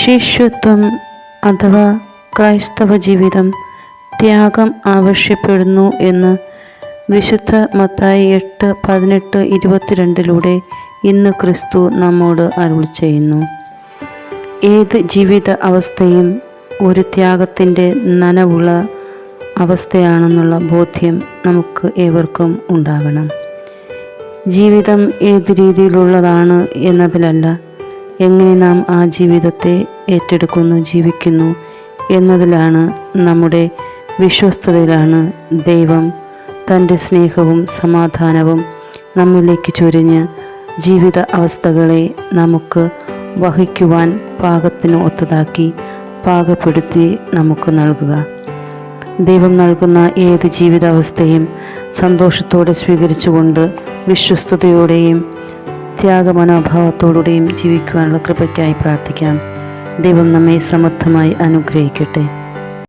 ശിഷ്യത്വം അഥവാ ക്രൈസ്തവ ജീവിതം ത്യാഗം ആവശ്യപ്പെടുന്നു എന്ന് വിശുദ്ധ മത്തായി എട്ട് പതിനെട്ട് ഇരുപത്തിരണ്ടിലൂടെ ഇന്ന് ക്രിസ്തു നമ്മോട് അരുൾ ചെയ്യുന്നു. ഏത് ജീവിത അവസ്ഥയും ഒരു ത്യാഗത്തിന്റെ നനവുള്ള അവസ്ഥയാണെന്നുള്ള ബോധ്യം നമുക്ക് ഏവർക്കും ഉണ്ടാകണം. ജീവിതം ഏത് രീതിയിലുള്ളതാണ് എന്നതിലല്ല എങ്ങനെ നാം ആ ജീവിതത്തെ ഏറ്റെടുക്കുന്നു ജീവിക്കുന്നു എന്നതിലാണ് നമ്മുടെ വിശ്വസ്തതയിലാണ് ദൈവം തന്റെ സ്നേഹവും സമാധാനവും നമ്മിലേക്ക് ചൊരിഞ്ഞ് ജീവിത അവസ്ഥകളെ നമുക്ക് വഹിക്കുവാൻ പാകത്തിന് ഒത്തതാക്കി പാകപ്പെടുത്തി നമുക്ക് നൽകുക. ദൈവം നൽകുന്ന ഏത് ജീവിതാവസ്ഥയും സന്തോഷത്തോടെ സ്വീകരിച്ചുകൊണ്ട് വിശ്വസ്തയോടെയും ത്യാഗമനോഭാവത്തോടെയും ജീവിക്കുവാനുള്ള കൃപയ്ക്കായി പ്രാർത്ഥിക്കാം. ദൈവം നമ്മെ സമർത്ഥമായി അനുഗ്രഹിക്കട്ടെ.